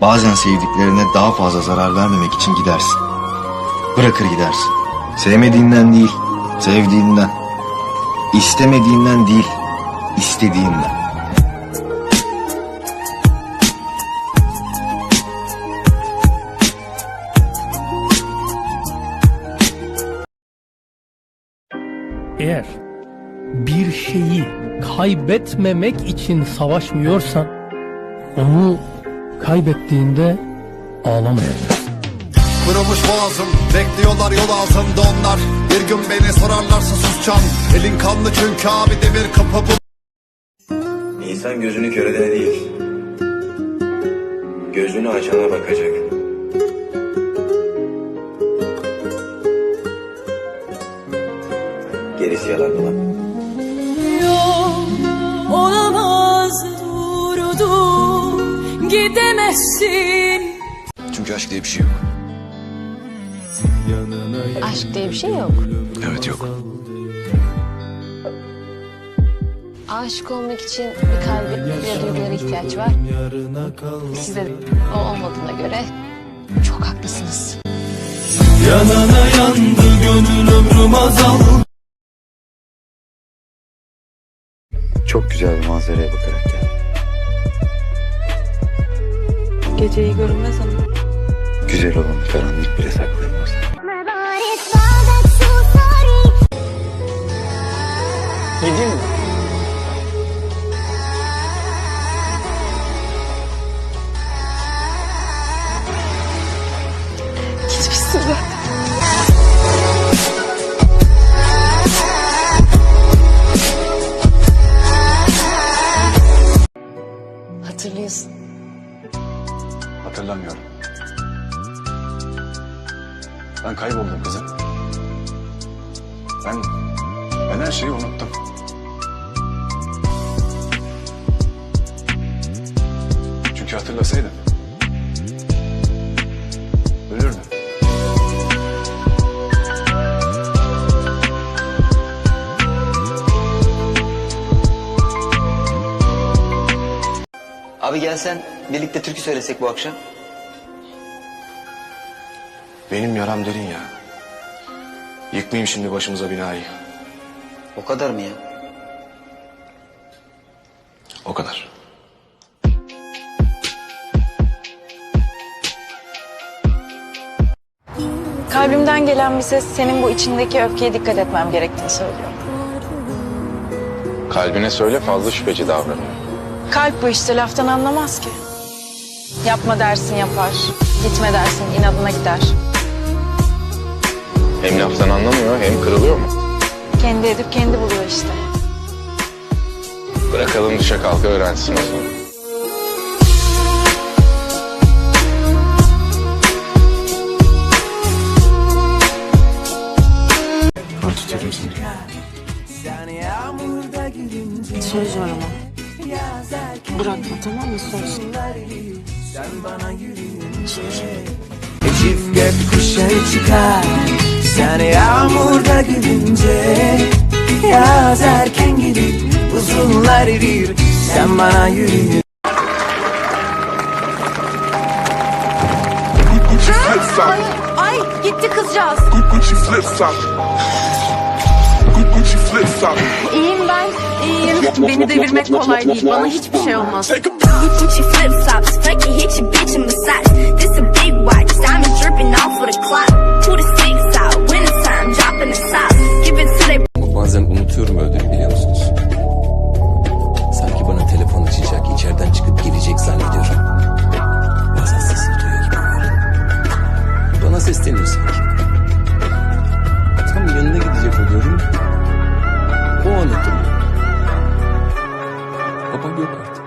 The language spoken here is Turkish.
Bazen sevdiklerine daha fazla zarar vermemek için gidersin. Bırakır gidersin. Sevmediğinden değil, sevdiğinden. İstemediğinden değil, istediğinden. Eğer bir şeyi kaybetmemek için savaşmıyorsan onu kaybettiğinde ağlamayacaksın. Kırılmış boğazım Bekliyorlar yol ağzımda onlar Bir gün beni sorarlarsa susacağım Elin kanlı çünkü abi demir kapı bu İnsan gözünü kör edene değil, gözünü açana bakacak. Gerisi yalan dolan. Yok olamaz gidemezsin Çünkü aşk diye bir şey yok Aşk diye bir şey yok. Evet yok Aşık olmak için bir kalbe ve duygulara ihtiyaç var. Size o olmadığına göre çok haklısınız. Yanana yandı gönül ömrüm azaldı. Çok güzel bir manzaraya bakarak Geceyi görünmez ama. Güzel olanı karanlık bile saklayamaz. Gitmişsin zaten. Hatırlıyorsun. Hatırlamıyorum. Ben kayboldum kızım. Ben, ben her şeyi unuttum. Çünkü hatırlasaydım. Ölürdüm. Abi gelsen birlikte türkü söylesek bu akşam. Benim yaram derin ya. Yıkmayayım şimdi başımıza binayı. O kadar mı ya? O kadar. Kalbimden gelen bir ses senin bu içindeki öfkeye dikkat etmem gerektiğini söylüyor. Kalbine söyle fazla şüpheci davranıyor. Kalp bu işte laftan anlamaz ki. Yapma dersin yapar. Gitme dersin inadına gider. Hem laftan anlamıyor hem kırılıyor mu? Kendi edip kendi buluyor işte. Bırakalım düşe kalka öğrensin o zaman. Seni. Söz var ama. Bırakma tamam mı söz? Çift gökkuşağı çıkar Gülünce Yaz erken gelir Buzullar erir Sen bana yürüyün Ay gitti kızcağız. İyiyim ben. iyiyim. Beni devirmek kolay değil. Bana hiçbir şey olmaz. Gucci flip flops hit your bitch in massage Sanki. Tam yanına gidecek oluyorum. O an hatırlıyorum. Babam yok artık.